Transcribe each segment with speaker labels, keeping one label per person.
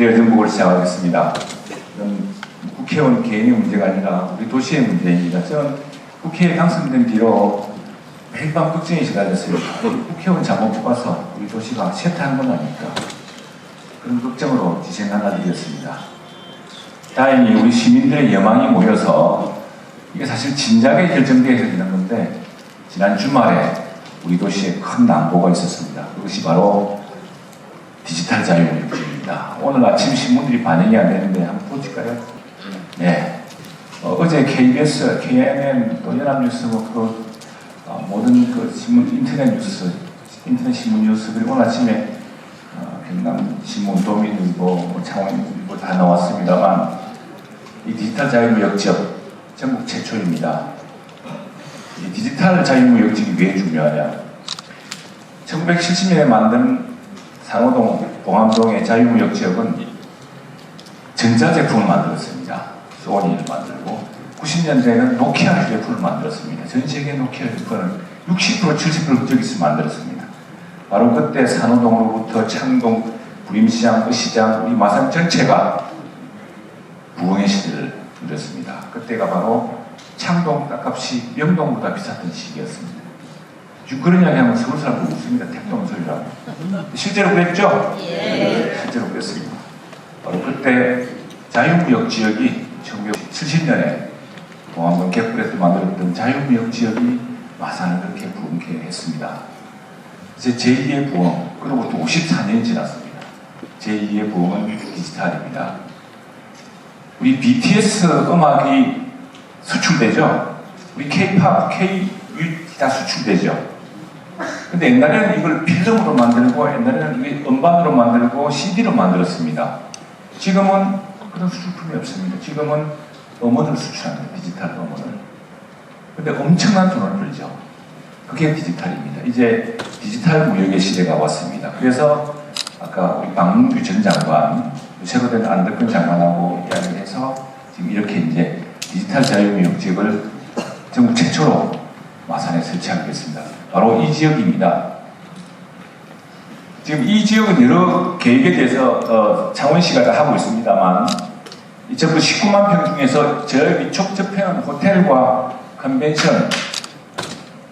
Speaker 1: 정복을 시작하겠습니다. 이건 국회의원 개인의 문제가 아니라 우리 도시의 문제입니다. 저는 국회에 당선된 뒤로 매일 밤 걱정이 시작됐습니다. 국회의원 잘못 뽑아서 우리 도시가 쇠퇴한 건 아닐까. 그런 걱정으로 지생 하나 드렸습니다. 다행히 우리 시민들의 여망이 모여서 이게 사실 진작에 결정되어야 되는 건데 지난 주말에 우리 도시에 큰 난보가 있었습니다. 그것이 바로 디지털 자유무 역입니다. 오늘 아침 신문들이 반영이 안 되는데 한번 보실까요? 네. 어, 제 KBS, KNN, 또 연합뉴스, 뭐 그, 어, 모든 그 신문, 인터넷 뉴스, 인터넷 신문 뉴스, 그리고 오늘 아침에 어, 경남 신문, 도민일보, 뭐 창원일보 다 나왔습니다만 이 디지털 자유무역 지역 전국 최초입니다. 이 디지털 자유무역 지역이 왜 중요하냐? 1970년에 만든 상호동, 봉암동의 자유무역 지역은 전자제품을 만들었습니다. 소니를 만들고 90년대에는 노키아 휴대폰을 만들었습니다. 전 세계 노키아 휴대폰은 60% 70% 저기서 만들었습니다. 바로 그때 산호동으로부터 창동, 부림시장, 의시장, 우리 마산 전체가 부흥의 시대를 누렸습니다. 그때가 바로 창동 땅값이 명동보다 비쌌던 시기였습니다. 그런 이야기 하면 서울 사람들 웃습니다. 택동소리라고. 실제로 그랬죠? 실제로 그랬습니다. 바로 그때 자유무역 지역이 1970년에 동암동 개풀에서 만들었던 자유무역 지역이 마산을 그렇게 부흥케 했습니다. 이제 제2의 부흥, 그로부터 54년이 지났습니다. 제2의 부흥은 디지털입니다. 우리 BTS 음악이 수출되죠? 우리 K-팝, K-뮤직 다 수출되죠? 근데 옛날에는 이걸 필름으로 만들고 옛날에는 이게 음반으로 만들고 CD로 만들었습니다. 지금은 그런 수출품이 없습니다. 지금은 음원을 수출합니다. 디지털 음원을. 근데 엄청난 돈을 벌죠. 그게 디지털입니다. 이제 디지털 무역의 시대가 왔습니다. 그래서 아까 우리 박문규 전 장관, 새로 된 안덕근 장관하고 이야기를 해서 지금 이렇게 이제 디지털 자유무역 지역을 전국 최초로 마산에 설치하겠습니다. 바로 이 지역입니다. 지금 이 지역은 여러 계획에 대해서 어, 창원시가 다 하고 있습니다만 이 전부 19만 평 중에서 저 위쪽 저편은 호텔과 컨벤션,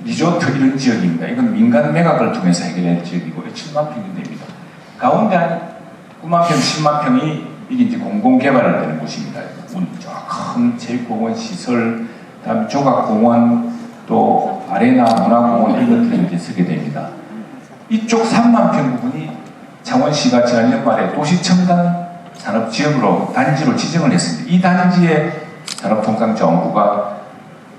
Speaker 1: 리조트 이런 지역입니다. 이건 민간 매각을 통해서 해결할 지역이고 7만 평이 됩니다. 가운데 한 9만 평, 10만 평이 이게 이제 공공개발을 되는 곳입니다. 큰 체육공원 시설, 다음 조각공원, 또 아레나 문화공원 것들이 이제 쓰게 됩니다. 이쪽 3만 평 부분이 창원시가 지난 연말에 도시첨단 산업지역으로 단지로 지정을 했습니다. 이 단지에 산업통상자원부가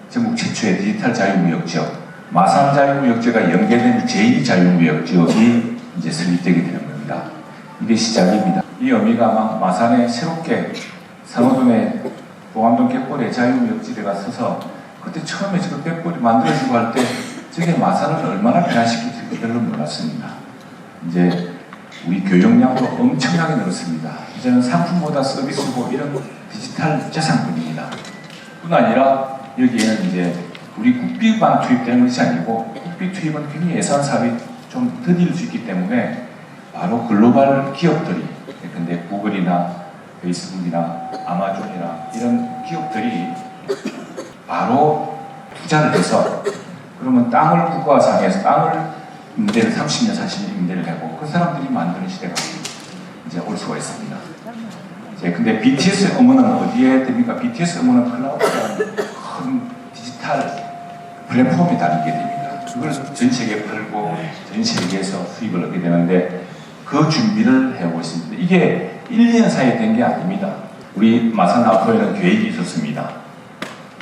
Speaker 1: 전국 최초의 디지털 자유무역지역, 마산 자유무역지역과 연계된 제2자유무역지역이 이제 설립되게 되는 겁니다. 이게 시작입니다. 이 의미가 아마 마산에 새롭게 상호동에 봉암동 갯벌에 자유무역지대가 서서 그때 처음에 저거 갯벌이 만들어지고 할 때 저게 마산을 얼마나 변화시킬지 별로 몰랐습니다. 이제 우리 교역량도 엄청나게 늘었습니다. 이제는 상품보다 서비스고 이런 디지털 재산뿐입니다. 뿐 아니라 여기에는 이제 우리 국비만 투입되는 것이 아니고 국비 투입은 굉장히 예산 사업이 좀 더딜 수 있기 때문에 바로 글로벌 기업들이 근데 구글이나 페이스북이나 아마존이나 이런 기업들이 바로 투자를 해서 그러면 땅을 국가상에서 땅을 임대를 30년, 40년 임대를 하고 그 사람들이 만드는 시대가 이제 올 수가 있습니다. 이제 근데 BTS 음원은 어디에 됩니까? BTS 음원은 클라우드라는 큰 디지털 플랫폼이 달리게 됩니다. 그걸 전 세계에 팔고 전 세계에서 수입을 얻게 되는데 그 준비를 해오고 있습니다. 이게 1, 2년 사이에 된 게 아닙니다. 우리 마산 아포에는 계획이 있었습니다.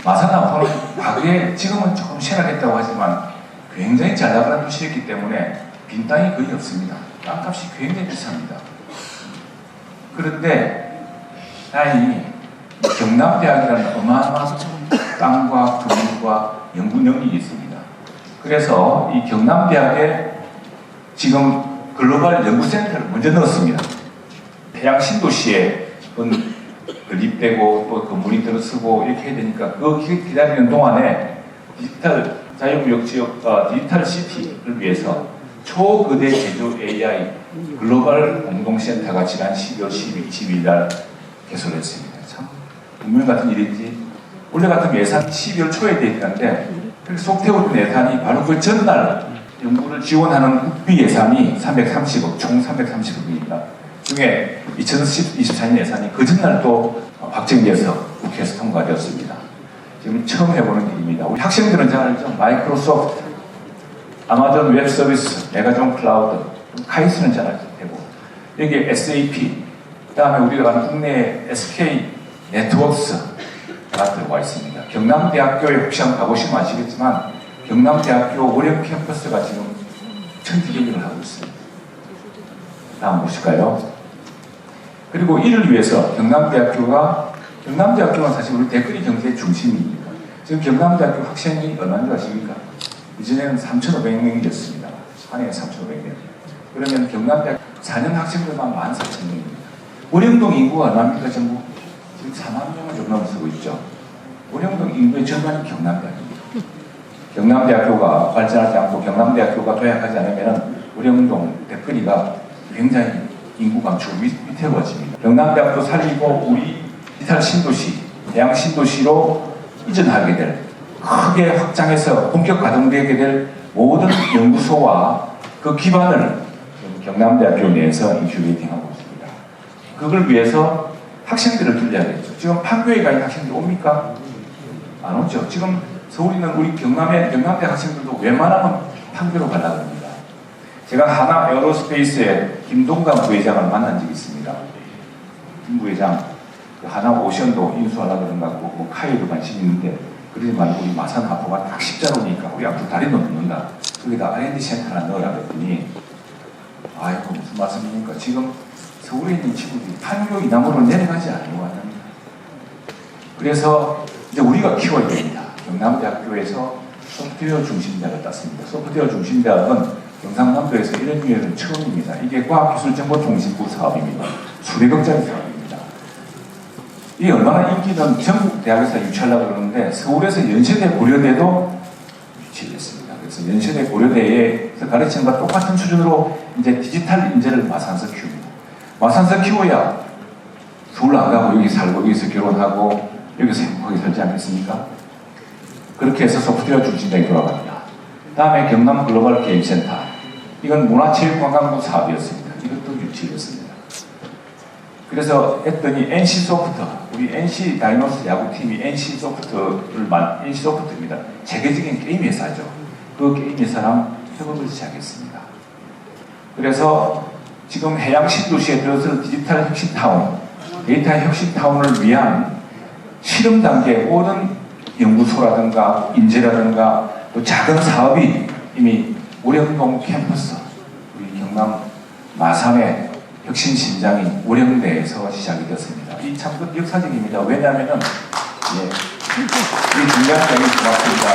Speaker 1: 마산 아포는 과거에 지금은 조금 쇠락했다고 하지만 굉장히 잘 나가는 도시였기 때문에 빈 땅이 거의 없습니다. 땅값이 굉장히 비쌉니다. 그런데 다행히 경남대학이라는 어마어마한 땅과 교육과 연구 능력이 있습니다. 그래서 이 경남대학에 지금 글로벌 연구센터를 먼저 넣었습니다. 해양 신도시에 건립되고 또 건물이 들어서고 이렇게 해야 되니까 그 기- 기다리는 동안에 디지털 자유무역 지역 어, 디지털 시티를 위해서 초거대 제조 AI 글로벌 공동센터가 지난 12월 12일, 22일 날 개설했습니다. 참 운명 같은 일인지 원래 같은 예산 12월 초에 되었는데 속태우던 예산이 바로 그 전날 연구를 지원하는 국비 예산이 330억, 총 330억입니다. 중에 2024년 예산이 그 전날 또 확정돼서 국회에서 통과되었습니다. 지금 처음 해보는 일입니다. 우리 학생들은 잘 알죠? 마이크로소프트, 아마존 웹 서비스, 메가존 클라우드, 카이스는 잘 알죠? 되고 여기 SAP, 그 다음에 우리가 아는 국내 SK 네트워크스가 들어와 있습니다. 경남대학교에 혹시 한번 가보시면 아시겠지만 경남대학교 월영 캠퍼스가 지금 천지개혁을 하고 있습니다. 다음 보실까요? 그리고 이를 위해서 경남대학교가 경남대학교가 사실 우리 댓글이 경제의 중심입니다. 지금 경남대학교 학생이 얼마인 줄 아십니까? 이전에는 3,500명이었습니다. 한 해에 3,500명. 그러면 경남대학 4년 학생들만 14,000명입니다. 월영동 인구가 얼마입니까 전부? 지금 4만 명을 좀 넘어서고 있죠. 월영동 인구의 절반이 경남대학입니다. 경남대학교가 발전하지 않고 경남대학교가 도약하지 않으면 우령동 대표리가 굉장히 인구 감축 위- 위태로워집니다. 경남대학도 살리고 우리 디지털 신도시, 대양 신도시로 이전하게 될 크게 확장해서 본격 가동되게 될 모든 연구소와 그 기반을 경남대학교 내에서 인큐베이팅하고 있습니다. 그걸 위해서 학생들을 길러야겠죠. 지금 판교에 가 있는 학생들 옵니까? 안 오죠. 지금 있는 우리 경남의 경남대 학생들도 웬만하면 판교로 가려고 합니다. 제가 하나 에어로스페이스의 김동관 부회장을 만난 적이 있습니다. 김 부회장, 그 하나 오션도 인수하려고 그런가 고뭐 카이도 관심 있는데 그러지 말고 우리 마산 하포가 딱 십자로니까 우리 앞으로 다리도 놓는다. 거기다 R&D 센터 하나 넣으라 그랬더니 아이고 무슨 말씀입니까? 지금 서울에 있는 친구들이 판교 이남으로 내려가지 않으려고 합니다. 그래서 이제 우리가 키워야 됩니다. 경남대학교에서 소프트웨어 중심대학을 땄습니다. 소프트웨어 중심대학은 경상남도에서 이런 기회는 처음입니다. 이게 과학기술정보통신부 사업입니다. 수백억짜리 사업입니다. 이게 얼마나 인기는 전국 대학에서 유치하려고 그러는데 서울에서 연세대 고려대도 유치했습니다. 그래서 연세대 고려대에서 가르치는 것과 똑같은 수준으로 이제 디지털 인재를 마산서 키웁니다. 마산서 키워야 서울 안 가고 여기 살고 여기서 결혼하고 여기서 행복하게 살지 않겠습니까? 그렇게 해서 소프트웨어 중심대에 돌아갑니다. 다음에 경남 글로벌 게임센터. 이건 문화체육관광부 사업이었습니다. 이것도 유치했습니다. 그래서 했더니 NC소프트, 우리 NC 다이노스 야구팀이 NC소프트를 만, NC소프트입니다. 세계적인 게임 회사죠. 그 게임 회사랑 협업을 시작했습니다. 그래서 지금 해양 신도시에 들어서 디지털 혁신타운, 데이터 혁신타운을 위한 실험 단계 모든 연구소라든가 인재라든가 또 작은 사업이 이미 우령동 캠퍼스, 우리 경남 마산의 혁신 심장인 우령대에서 시작이 되었습니다. 이 참 역사적입니다. 왜냐하면은 예, 이 중요한 점이 고맙습니다.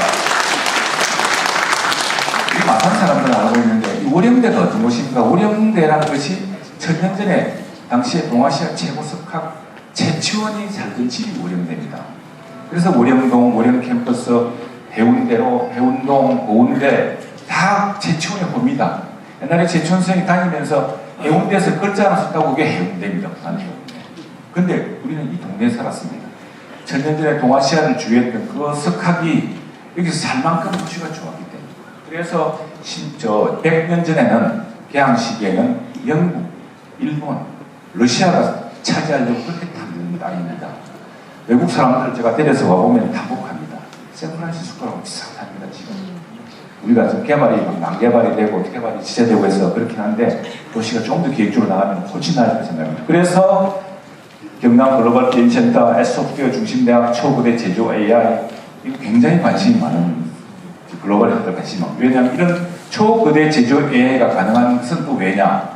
Speaker 1: 우리 마산 사람들은 알고 있는데 이 우령대가 어떤 곳입니까? 우령대라는 것이 천년 전에 당시에 동아시아 최고 석학 최치원이 살던 집이 우령대입니다. 그래서 우령동, 우령 캠퍼스, 해운대로, 해운동, 고운대 다 최치원의 호입니다. 옛날에 최치원 선생이 다니면서 해운대에서 글자 하나 썼다고 그게 해운대입니다. 부산 해운대. 근데 우리는 이 동네에 살았습니다. 천년 전에 동아시아를 주유했던 그 석학이 여기서 살 만큼 위치가 좋았기 때문에. 그래서 신, 저 100년 전에는 개항 시기에는 영국, 일본, 러시아가 차지하려고 그렇게 탐는 땅입니다. 외국 사람들 제가 데려서 와보면 다복합니다. 샌프란시스코라고 비슷합니다, 지금. 우리가 지금 개발이 막 난개발이 되고 개발이 지체되고 해서 그렇긴 한데 도시가 좀더 계획적으로 나가면 훨씬 나을 생각합니다. 그래서 경남 글로벌 게임센터, S소프트웨어 중심대학 초급의 제조 AI 이거 굉장히 관심이 많은 글로벌 헤드 관심이 많고 왜냐하면 이런 초거대 제조 AI가 가능한 것은 또 왜냐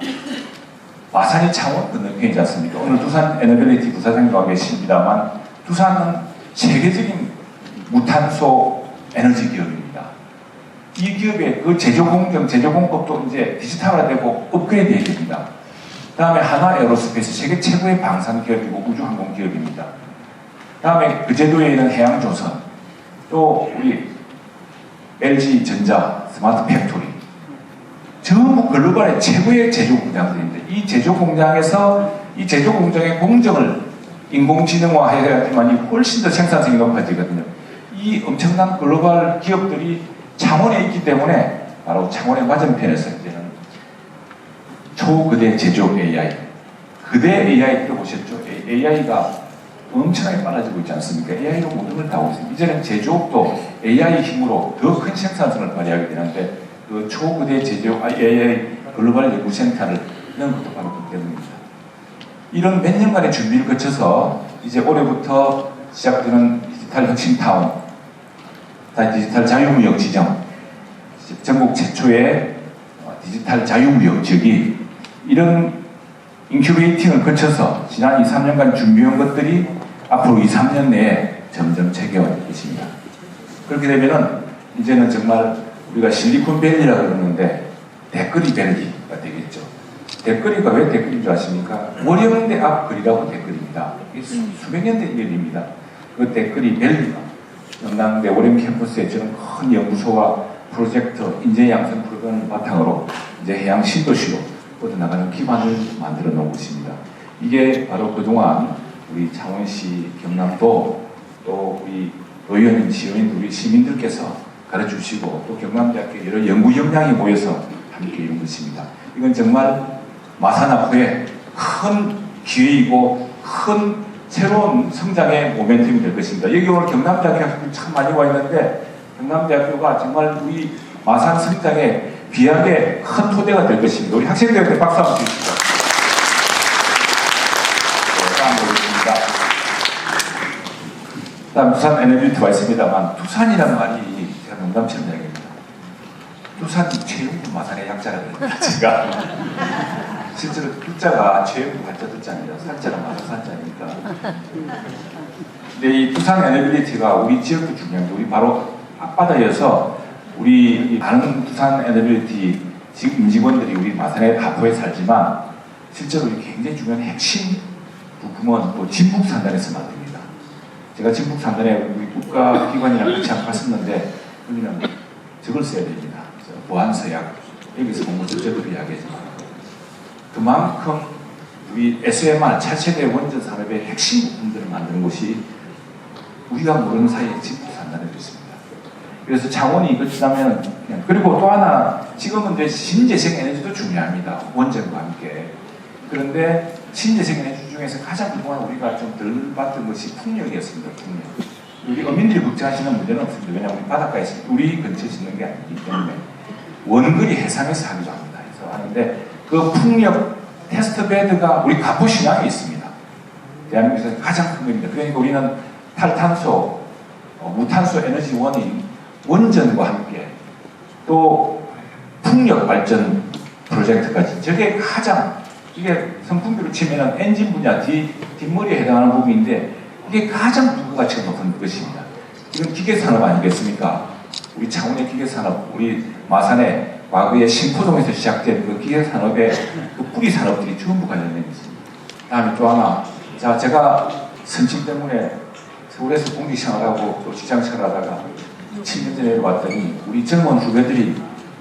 Speaker 1: 마산이 창원 건너편이지 않습니까? 오늘 두산 에너빌리티 부사장님과 계십니다만 두산은 세계적인 무탄소 에너지 기업입니다. 이 기업의 그 제조 공정, 제조 공법도 이제 디지털화되고 업그레이드 됩니다. 다음에 하나 에어로스페이스 세계 최고의 방산 기업이고 우주 항공 기업입니다. 다음에 그 제도에 있는 해양조선, 또 우리 LG 전자 스마트 팩토리, 전부 글로벌의 최고의 제조 공장들입니다. 이 제조 공장에서 이 제조 공장의 공정을 인공지능화해야지만 훨씬 더 생산성이 높아지거든요. 이 엄청난 글로벌 기업들이 창원에 있기 때문에 바로 창원의 맞은편에서 이제는 초거대 제조 AI, 거대 AI 들어보셨죠? AI가 엄청나게 빨라지고 있지 않습니까? AI로 모든 걸 다 하고 있습니다. 이제는 제조업도 AI 힘으로 더 큰 생산성을 발휘하게 되는데 그 초거대 제조 AI 글로벌 연구센터를 넣은 것도 바로 그 때문입니다. 이런 몇 년간의 준비를 거쳐서 이제 올해부터 시작되는 디지털 혁신타운, 디지털 자유무역 지정, 전국 최초의 어, 디지털 자유무역 지역이 이런 인큐베이팅을 거쳐서 지난 2, 3년간 준비한 것들이 앞으로 2, 3년 내에 점점 체계화될 것입니다. 그렇게 되면은 이제는 정말 우리가 실리콘밸리라고 그러는데 댓글이 밸리가 되겠죠. 댓글이가 왜 댓글인 줄 아십니까? 월영대 앞 글이라고 댓글입니다. 수, 수백 년 된 일입니다. 그 댓글이 밸리가 영남대 월영 캠퍼스에 저는 큰 연구소와 프로젝트 인재 양성 프로그램을 바탕으로 이제 해양 신도시로 뻗어나가는 기반을 만들어 놓은 것입니다. 이게 바로 그동안 우리 창원시 경남도 또 우리 의원님, 지원인 우리 시민들께서 가르쳐 주시고 또 경남대학교 여러 연구 역량이 모여서 함께 이룬 것입니다. 이건 정말 마산 앞에 큰 기회이고 큰 새로운 성장의 모멘텀이 될 것입니다. 여기 오늘 경남대학교 학생들이 참 많이 와 있는데 경남대학교가 정말 우리 마산 성장에 비하게 큰 토대가 될 것입니다. 우리 학생들한테 박수 한번 주시죠. 네, 다음 부산 에너비트가 있습니다만 투산이라는 말이 제가 농담처럼 이야기합니다. 투산 최영구 마산의 약자라거든요. 제가 실제로 글자가 최영구 한자 뜻자입니다. 산자가 마산 산자니까. 근데 이 부산 에너빌리티가 우리 지역도 중요합니다. 우리 바로 앞바다여서 우리 많은 부산 에너빌리티 지금 임직원들이 우리 마산의 다포에 살지만 실제로 이 굉장히 중요한 핵심 부품은 또 진북 산단에서 만듭니다. 제가 진북 산단에 우리 국가기관이랑 같이 한번 갔었는데 여기는 저걸 써야 됩니다. 보안서약 여기서 공부 저쪽으로 이야기하지만 그만큼 우리 SMR 차세대 원전 산업의 핵심 부품들을 만드는 것이 우리가 모르는 사이에 진북 산단에 있습니다. 그래서 자원이 이거 지나면 그리고 또 하나 지금은 이제 신재생 에너지도 중요합니다. 원전과 함께. 그런데 신재생 에너지 중에서 가장 그동안 우리가 좀 덜 봤던 것이 풍력이었습니다. 풍력. 우리 어민들이 걱정하시는 문제는 없습니다. 왜냐하면 우리 바닷가에 우리 근처에 짓는 게 아니기 때문에 원거리 해상에서 하기도 합니다. 그래서 하는데 그 풍력 테스트 베드가 우리 가포 신항에 있습니다. 대한민국에서 가장 큰 겁니다. 그러니까 우리는 탈탄소, 어, 무탄소 에너지 원인 원전과 함께 또 풍력 발전 프로젝트까지 저게 가장 이게 선풍기로 치면은 엔진 분야 뒤, 뒷머리에 해당하는 부분인데 이게 가장 부가 가치가 높은 것입니다. 이건 기계 산업 아니겠습니까? 우리 창원의 기계 산업, 우리 마산의 과거에 신포동에서 시작된 그 기계 산업의 그 뿌리 산업들이 전부 관련된 있습니다. 다음에 또 하나, 자 제가 선진 때문에 서울에서 공직 생활하고 또 직장 생활하다가 7년 전에 왔더니 우리 젊은 후배들이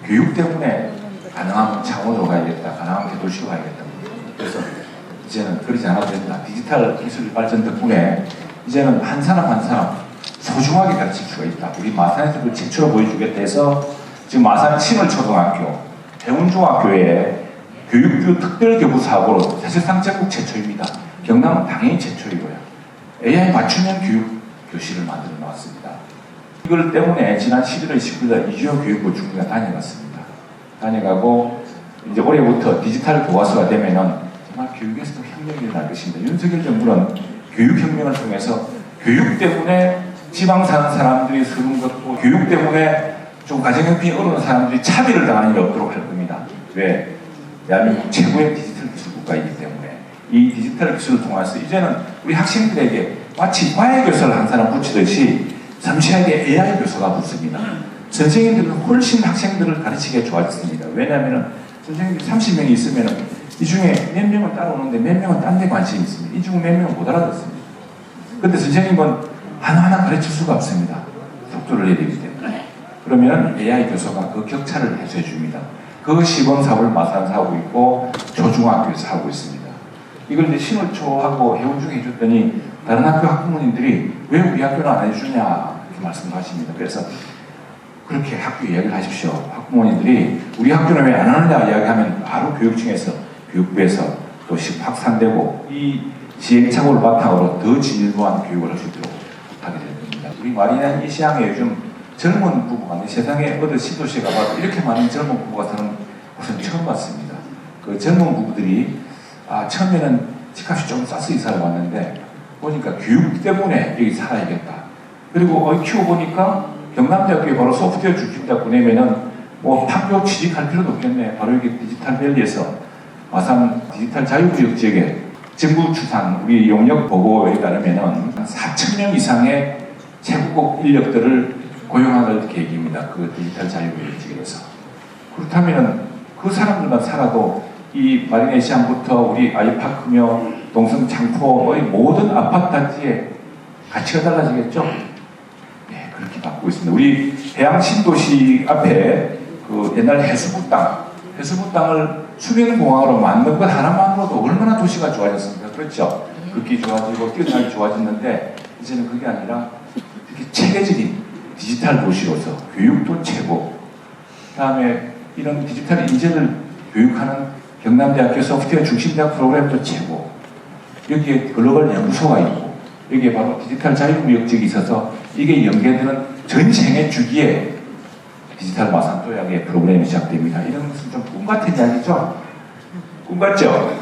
Speaker 1: 교육 때문에 가능하면 창원으로 가야겠다, 가능하면 대도시로 가야겠다. 그래서 이제는 그러지 않아도 된다. 디지털 기술 발전 덕분에 이제는 한 사람 한 사람 소중하게 가르칠 수가 있다. 우리 마산에서 그 최초로 보여주겠다 해서 지금 마산 침을초등학교, 대운중학교에 교육부 특별교부 사업으로 사실상 전국 최초입니다. 경남은 당연히 최초이고요. AI 맞춤형 교육 교실을 만들어 놓았습니다. 이걸 때문에 지난 11월 19일 이주영 교육부 중리가 다녀갔습니다. 다녀가고 이제 올해부터 디지털 교과서가 되면은 정말 교육에서도 혁명이 일어날 것입니다. 윤석열 정부는 교육혁명을 통해서 교육 때문에 지방 사는 사람들이 서른 것고 교육 때문에 좀 가정형편이 어려운 사람들이 차별을 당하는 일이 없도록 할 겁니다. 왜? 대한민국 최고의 디지털 기술 국가이기 때문에 이 디지털 기술을 통해서 이제는 우리 학생들에게 마치 과외 교사를 한 사람 붙이듯이 잠시하게 AI 교사가 붙습니다. 선생님들은 훨씬 학생들을 가르치기가 좋아졌습니다. 왜냐하면 선생님들이 30명이 있으면 이 중에 몇 명은 따라오는데 몇 명은 딴 데 관심이 있습니다. 이 중 몇 명은 못 알아듣습니다. 근데 선생님은 하나하나 가르칠 수가 없습니다. 속도를 내야 되기 때문에. 그러면 AI 교사가 그 격차를 해소해 줍니다. 그 시범 사업을 마산에서 하고 있고 초중학교에서 하고 있습니다. 이걸 이제 신호초하고 해운 중에 해줬더니 다른 학교 학부모님들이 왜 우리 학교는 안 해주냐 이렇게 말씀하십니다. 그래서 그렇게 학교 이야기를 하십시오. 학부모님들이 우리 학교는 왜 안 하느냐 이야기하면 바로 교육청에서 교육부에서 또 시- 확산되고 이 시행착오를 바탕으로 더 진일보한 교육을 할 수 있도록 하게 될 겁니다. 우리 마리난 이 시장에 요즘 젊은 부부가 내 세상에 어느 시도시에 가봐도 이렇게 많은 젊은 부부가 사는 곳은 처음 봤습니다. 그 젊은 부부들이 아 처음에는 집값이 좀 싸서 이사를 왔는데 보니까 교육 때문에 여기 살아야겠다. 그리고 어, 키워보니까 경남대학교에 바로 소프트웨어 중심대 보내면은 뭐 판교 취직할 필요도 없겠네. 바로 여기 디지털 밸리에서 마산 디지털 자유구역 지역에 정부 추산 우리 용역 보고에 따르면은 4천 명 이상의 최고급 인력들을 고용할 계획입니다. 그 디지털 자유구역 지역에서. 그렇다면 그 사람들만 살아도 이 마리네 시장부터 우리 아이파크며 동성 창포의 모든 아파트 단지의 가치가 달라지겠죠? 네, 그렇게 바꾸고 있습니다. 우리 해양 신도시 앞에 그 옛날 해수부 땅, 해수부 땅을 수변공항으로 만든 것 하나만으로도 얼마나 도시가 좋아졌습니까? 그렇죠? 극히 좋아지고 뛰어나게 좋아졌는데 이제는 그게 아니라 이렇게 체계적인 디지털 도시로서 교육도 최고, 그다음에 이런 디지털 인재를 교육하는 경남대학교 소프트웨어 중심대학 프로그램도 최고, 여기에 글로벌 연구소가 있고 여기에 바로 디지털 자유무역지역이 있어서 이게 연계되는 전 생애 주기에 디지털 마산 도약의 프로그램이 시작됩니다. 이런 것은 좀 꿈 같은 이야기죠? 꿈 같죠?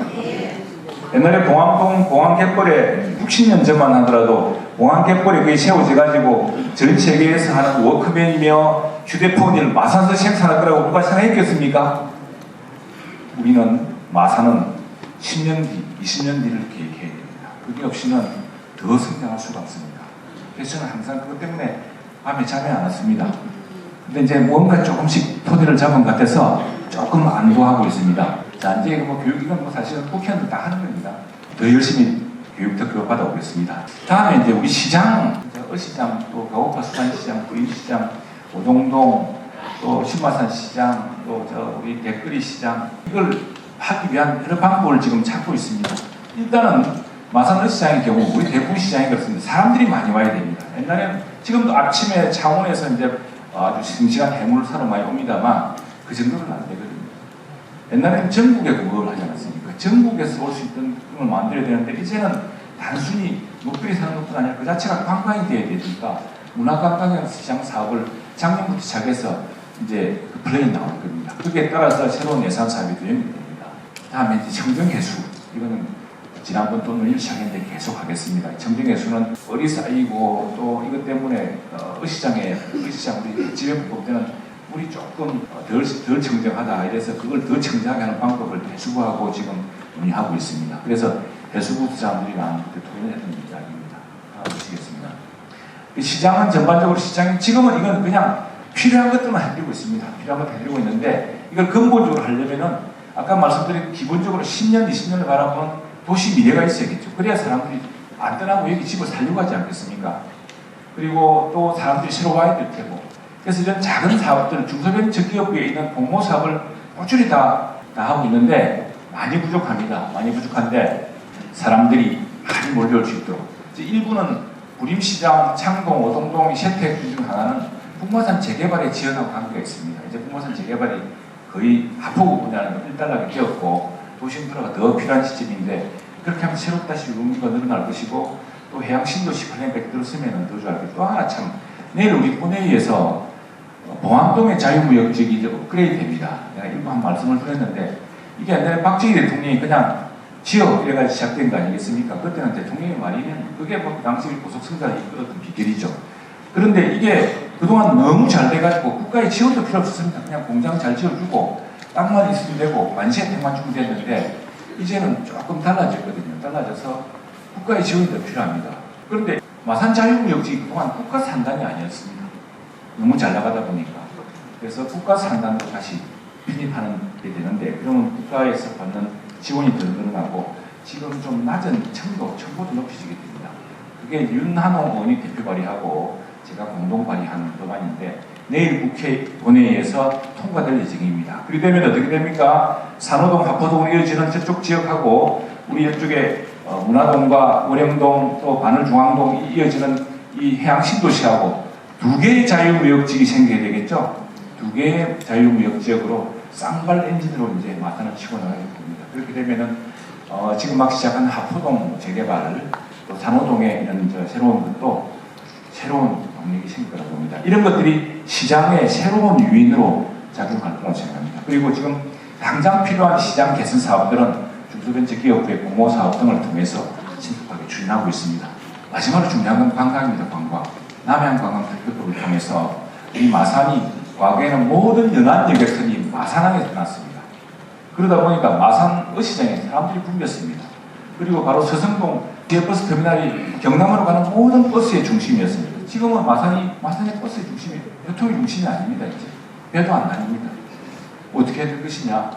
Speaker 1: 옛날에 봉암동 공항 갯벌에 60년 전만 하더라도 공항 갯벌에 그게 세워져가지고 전 세계에서 하는 워크맨이며 휴대폰을 마산에서 생산할 거라고 누가 생각했겠습니까? 우리는 마산은 10년 뒤, 20년 뒤를 계획해야 됩니다. 그게 없이는 더 성장할 수가 없습니다. 그래서 저는 항상 그것 때문에 밤에 잠이 안 왔습니다. 근데 이제 뭔가 조금씩 토대를 잡은 것 같아서 조금 안도하고 있습니다. 자, 이제 뭐 교육이건 뭐 사실은 국회의원도 다 하는 겁니다. 더 열심히 교육도 교육받아 오겠습니다. 다음에 이제 우리 시장, 어시장, 또 가오파 수산 시장, 구인시장, 오동동, 또 신마산 시장, 또 저 우리 댓글이 시장 이걸 하기 위한 여러 방법을 지금 찾고 있습니다. 일단은 마산 어시장의 경우 우리 대구 시장이 그렇습니다. 사람들이 많이 와야 됩니다. 옛날에는 지금도 아침에 창원에서 이제 아주 싱싱한 해물을 사러 많이 옵니다만 그 정도는 안 되거든요. 옛날에는 전국에 그걸 하지 않았습니까? 전국에서 올 수 있던 걸 만들어야 되는데 이제는 단순히 먹거리 사는 것뿐 아니라 그 자체가 관광이 돼야 되니까 문화관광형 시장 사업을 작년부터 시작해서 이제 그 플레이 나올 겁니다. 그게 따라서 새로운 예산 사업이 연결됩니다. 다음에 이제 청정해수 이거는 지난번 또 논의를 시작했는데 계속 하겠습니다. 청정해수는 어리 쌓이고 또 이것 때문에 어, 어시장에 어시장 우리 볼 때는 물이 조금 어, 덜, 덜 청정하다 이래서 그걸 더 청정하게 하는 방법을 해수부하고 지금 논의하고 있습니다. 그래서 해수부 사람들이랑 그때 토론했던 이야기입니다. 보시겠습니다. 이 시장은 전반적으로 시장이 지금은 이건 그냥 필요한 것들만 해드리고 있습니다. 필요한 것들 해드리고 있는데 이걸 근본적으로 하려면은 아까 말씀드린 기본적으로 10년, 20년을 바라보는 도시 미래가 있어야겠죠. 그래야 사람들이 안 떠나고 여기 집을 살려고 하지 않겠습니까? 그리고 또 사람들이 새로 와야 될 테고. 그래서 이런 작은 사업들, 중소벤 저기업부에 있는 공모 사업을 꾸준히 다, 다 하고 있는데 많이 부족합니다. 많이 부족한데 사람들이 많이 몰려올 수 있도록. 일부는 구림시장, 창동, 오동동, 세택 중 하나는 북마산 재개발에 지원하고 관계가 있습니다. 이제 북마산 재개발이 거의 하포구 분야는 일단락이 되었고 도심프로가 더 필요한 시점인데 그렇게 하면 새로 다시 의미가 늘어날 것이고 또 해양 신도시 플랜까지 들었으면 더 좋을 것또 하나 참 내일 우리 본회의에서 봉암동의 자유무역지역이 이제 업그레이드 됩니다. 내가 일부 한 말씀을 드렸는데 이게 옛날에 박정희 대통령이 그냥 지역 이래가지고 시작된 거 아니겠습니까? 그때는 대통령의 말이면 그게 뭐 당시 고속 성장을 이끌었던 비결이죠. 그런데 이게 그동안 너무 잘 돼가지고 국가의 지원도 필요 없었습니다. 그냥 공장 잘 지어주고 땅만 있으면 되고 만세태만 주면 됐는데 이제는 조금 달라졌거든요. 달라져서 국가의 지원도 필요합니다. 그런데 마산 자유무역지 그동안 국가 산단이 아니었습니다. 너무 잘 나가다 보니까. 그래서 국가 산단으로 다시 편입하는 게 되는데 그러면 국가에서 받는 지원이 더 늘어나고 지금 좀 낮은 첨도, 첨보도 높여지게 됩니다. 그게 윤한홍 의원이 대표 발의하고 제가 공동 발의한 법안인데 내일 국회 본회의에서 통과될 예정입니다. 그리 되면 어떻게 됩니까? 산호동, 하포동으로 이어지는 저쪽 지역하고 우리 이쪽에 어, 문화동과 월영동 또 바늘중앙동 이어지는 이 해양 신도시하고 두 개의 자유무역지역이 생겨야 되겠죠? 두 개의 자유무역지역으로 쌍발 엔진으로 이제 마산을 치고 나가게 됩니다. 그렇게 되면은 어, 지금 막 시작한 하포동 재개발 또 산호동에 이런 저 새로운 것도 새로운 동력이 생길 거라고 봅니다. 이런 것들이 시장의 새로운 유인으로 작용할 거라고 생각합니다. 그리고 지금 당장 필요한 시장 개선 사업들은 중소벤처기업부의 공모 사업 등을 통해서 신속하게 추진하고 있습니다. 마지막으로 중요한 건 관광입니다. 관광. 남해안관광특별법을 통해서 이 마산이 과거에는 모든 연안 여객선이 마산항에서 났습니다. 그러다 보니까 마산 어시장에 사람들이 붐볐습니다. 그리고 바로 서성동 지역버스 터미널이 경남으로 가는 모든 버스의 중심이었습니다. 지금은 마산이 마산의 버스의 중심이 교통의 중심이 아닙니다. 이제 배도 안 다닙니다. 어떻게 될 것이냐?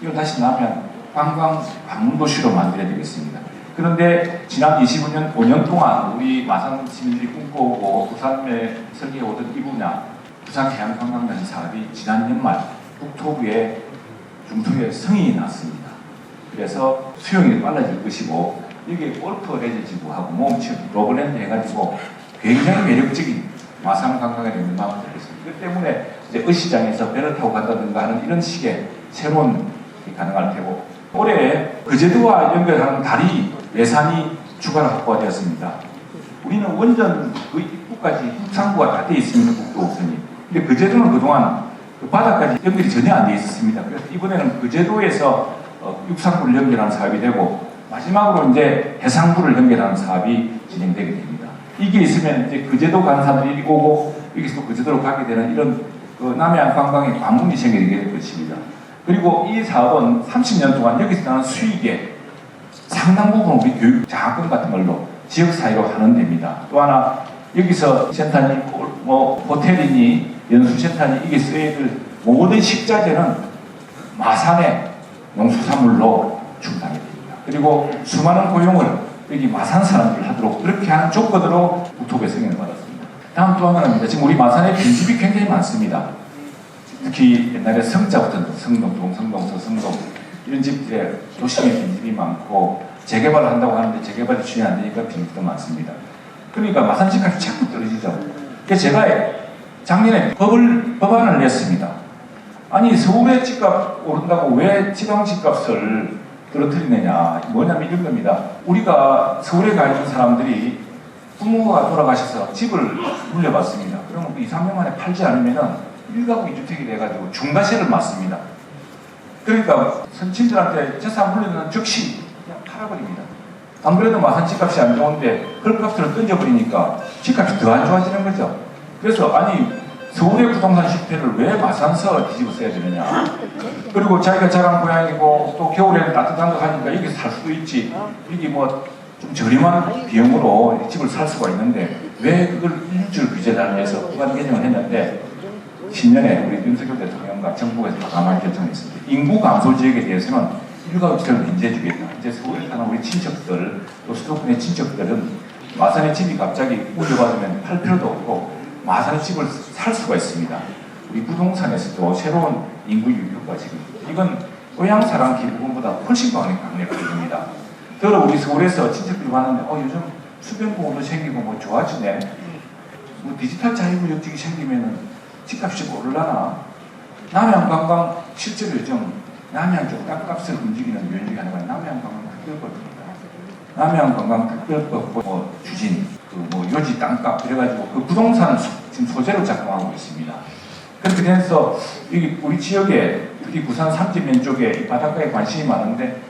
Speaker 1: 이걸 다시 나면 관광 방문 도시로 만들어야 되겠습니다. 그런데 지난 25년 5년 동안 우리 마산 시민들이 꿈꿔오고 부산에 설계해 오던 이 분야 부산 해양관광단지 사업이 지난 연말 국토부에 중토부에 성인이 났습니다. 그래서 수용이 빨라질 것이고 여기에 골프 레저 지구하고 몸치 로블랜드 해가지고 굉장히 매력적인 마산 관광의 면망을 되겠습니다. 그 때문에 이제 의시장에서 배를 타고 간다든가 하는 이런 식의 새로운 게 가능할 테고 올해 거제도와 연결하는 다리 예산이 추가로 확보되었습니다. 우리는 원전 그 입구까지 육상구가 다 돼 있습니다. 국도우선이. 근데 거제도는 그동안 그 바다까지 연결이 전혀 안 돼 있었습니다. 그래서 이번에는 거제도에서 어, 육상부를 연결하는 사업이 되고 마지막으로 이제 해상부를 연결하는 사업이 진행되게 됩니다. 이게 있으면 이제 거제도 가는 사람들이 오고 여기서 또 거제도로 가게 되는 이런 그 남해안 관광의 관문이 생기게 될 것입니다. 그리고 이 사업은 30년 동안 여기서 나는 수익의 상당 부분 우리 교육 장학금 같은 걸로 지역 사회로 하는 데입니다. 또 하나 여기서 센터니 뭐 호텔이니 연수센터니 이게 될 모든 식자재는 마산의 농수산물로 충당이 됩니다. 그리고 수많은 고용을 여기 마산 사람들 하도록 그렇게 하는 조건으로 국토부에 승인을 받았습니다. 다음 또 하나입니다. 지금 우리 마산에 빈집이 굉장히 많습니다. 특히 옛날에 성자부터 성동, 동성동, 서 성동 이런 집들에 도심에 빈집이 많고 재개발을 한다고 하는데 재개발이 진행 안 되니까 빈집도 많습니다. 그러니까 마산 집값이 자꾸 떨어지죠. 그래서 제가 작년에 법을, 법안을 냈습니다. 아니 서울의 집값 오른다고 왜 지방 집값을 떨어뜨리느냐 뭐냐면 이런 겁니다. 우리가 서울에 가 있는 사람들이 부모가 돌아가셔서 집을 물려받습니다. 그러면 그 2, 3년 만에 팔지 않으면 은 1가구 2주택이 돼가지고 중과세를 맞습니다. 그러니까 선친들한테 재산 물려주는 즉시 그냥 팔아버립니다. 안 그래도 마산 집값이 안 좋은데 헐값으로 던져버리니까 집값이 더 안 좋아지는 거죠. 그래서 아니 서울의 부동산 실패를 왜 마산서 뒤집어 써야 되느냐. 그리고 자기가 자란 고향이고 또 겨울에는 따뜻한 거 하니까 여기 살 수도 있지. 여기 뭐 좀 저렴한 비용으로 집을 살 수가 있는데 왜 그걸 일주일 규제단위에서 후반 개정을 했는데 신년에 우리 윤석열 대통령 과 정부에서 과감하게 결정했습니다. 인구 감소 지역에 대해서는 일가구지를 면제해주겠다. 이제 서울에 사는 우리 친척들, 또 수도권의 친척들은 마산의 집이 갑자기 물려받으면 팔 필요도 없고 마산의 집을 살 수가 있습니다. 우리 부동산에서도 새로운 인구 유교가 지금 이건 고향사랑 기부금보다 훨씬 강력합니다. 더러 우리 서울에서 친척들이 왔는데 어 요즘 수변공원도 생기고 뭐 좋아지네. 뭐 디지털 자유구역지이 생기면은 집값이 오르려나? 남해안 관광 실제로 요즘 남해안 쪽 땅값을 움직이는 중에 하나가 남해안 관광 특별법입니다. 남해안 관광 특별법 뭐 추진, 그 뭐 요지 땅값 그래가지고 그 부동산 지금 소재로 작동하고 있습니다. 그렇게 돼서 여기 우리 지역에 특히 부산 삼지면 쪽에 이 바닷가에 관심이 많은데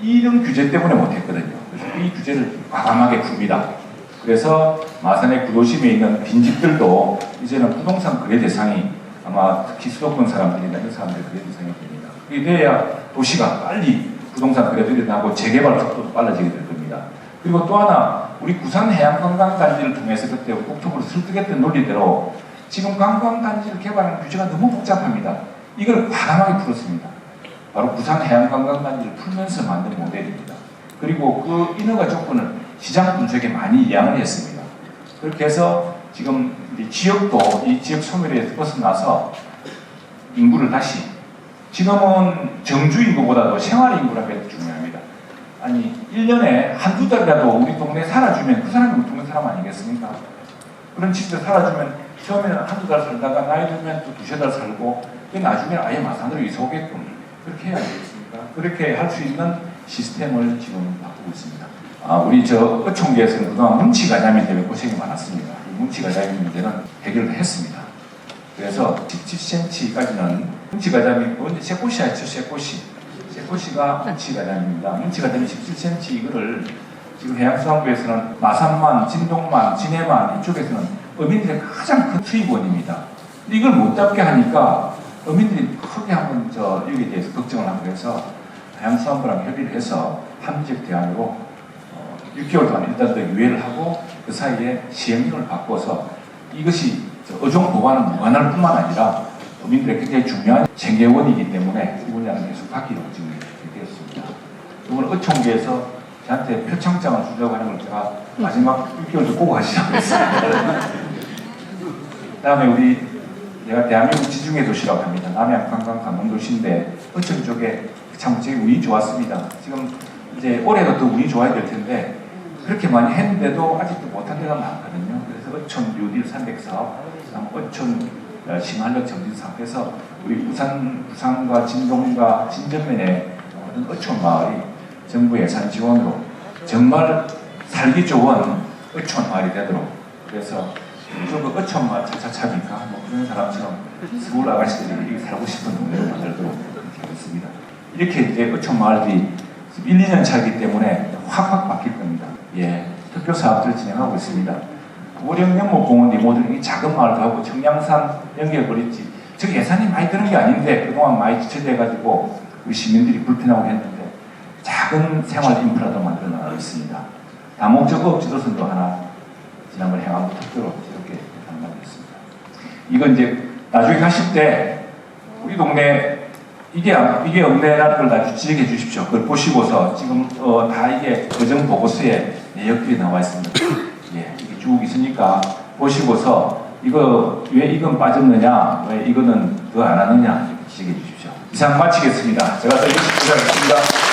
Speaker 1: 이런 규제 때문에 못했거든요. 그래서 이 규제를 과감하게 풉니다. 그래서 마산의 구도심에 있는 빈집들도 이제는 부동산 거래 대상이 아마 특히 수도권 사람들이나 이런 사람들 거래 대상이 됩니다. 그게 돼야 도시가 빨리 부동산 거래들이 나고 재개발 속도도 빨라지게 될 겁니다. 그리고 또 하나 우리 부산 해양관광단지를 통해서 그때 국토부를 설득했던 논리대로 지금 관광단지를 개발하는 규제가 너무 복잡합니다. 이걸 과감하게 풀었습니다. 바로 부산 해양관광단지를 풀면서 만든 모델입니다. 그리고 그 인허가 조건을 시장 분석에 많이 이양을 했습니다. 그렇게 해서 지금 우리 지역도 이 지역 소멸에서 벗어나서 인구를 다시 지금은 정주 인구보다도 생활 인구가 더 중요합니다. 아니 1년에 한두 달이라도 우리 동네 살아주면 그 사람이 우리 동네 사람 아니겠습니까? 그런 집에서 살아주면 처음에는 한두 달 살다가 나이 들면 또 두세 달 살고 그 나중에 아예 마산으로 이사 오게끔 그렇게 해야 되겠습니까? 그렇게 할 수 있는 시스템을 지금 바꾸고 있습니다. 아, 우리 저 어촌계에서는 그동안 뭉치가자미 때문에 고생이 많았습니다. 이 뭉치 가자미 문제는 해결을 했습니다. 그래서 17cm까지는 뭉치 가자미, 먼저 새꽃이 했죠, 새꽃이. 새꽃이가 뭉치 가자미입니다. 뭉치 가자미 17cm 이거를 지금 해양수산부에서는 마산만, 진동만, 진해만 이쪽에서는 어민들의 가장 큰 수입원입니다. 이걸 못 잡게 하니까 어민들이 크게 한번 저 여기에 대해서 걱정을 하고 그래서 해양수산부랑 협의를 해서 합리적 대안으로 어, 6개월 동안 일단 더 유예를 하고 그 사이에 시행령을 바꿔서 이것이 저 어종 보관은 무관할 뿐만 아니라 어민들의 굉장히 중요한 생계원이기 때문에 이 분야는 계속 바뀌고 지금 되었습니다. 이번 어촌계에서 저한테 표창장을 주려고 하는 걸 제가 마지막 6개월 꼭 하시라고 했습니다. 그 다음에 우리 내가 대한민국 지중해 도시라고 합니다. 남해안 관광 관광 도시인데 어촌 쪽에 참 제일 운이 좋았습니다. 지금 이제 올해도 또 운이 좋아야 될 텐데 그렇게 많이 했는데도 아직도 못한 데가 많거든요. 그래서 어촌 뉴딜 300 사업, 어촌 어, 심한력 정진 사업에서 우리 부산 부산과 진동과 진전면에 모든 어촌 마을이 정부 예산 지원으로 정말 살기 좋은 어촌 마을이 되도록 그래서 좀 어촌 마을 차차차니까 뭐 그런 사람처럼 서울 아가씨들이 살고 싶은 동네를 만들도록 이렇게 하겠습니다. 이렇게 이제 어촌 마을이 1, 2년 차이기 때문에 확확 바뀔 겁니다. 예, 특별 사업들을 진행하고 있습니다. 오령연못공원 리모델링이 작은 마을도 하고 청량산 연결고리지 저 예산이 많이 드는 게 아닌데 그동안 많이 지체돼가지고 우리 시민들이 불편하고 했는데 작은 생활 인프라도 만들어 나가고 있습니다. 다목적 업지도선도 하나 지난번 행안부 특별로 이렇게 담당하고 있습니다. 이건 이제 나중에 가실 때 우리 동네 이게 이게 없네라는 걸 나중에 지적해 주십시오. 그걸 보시고서 지금 어, 다 이게 의정 보고서에 내역들이 나와 있습니다. 예, 이게 쭉 있으니까 보시고서 이거 왜 이건 빠졌느냐, 왜 이거는 더 안 하느냐 지적해 주십시오. 이상 마치겠습니다. 제가 설계 시작하겠습니다.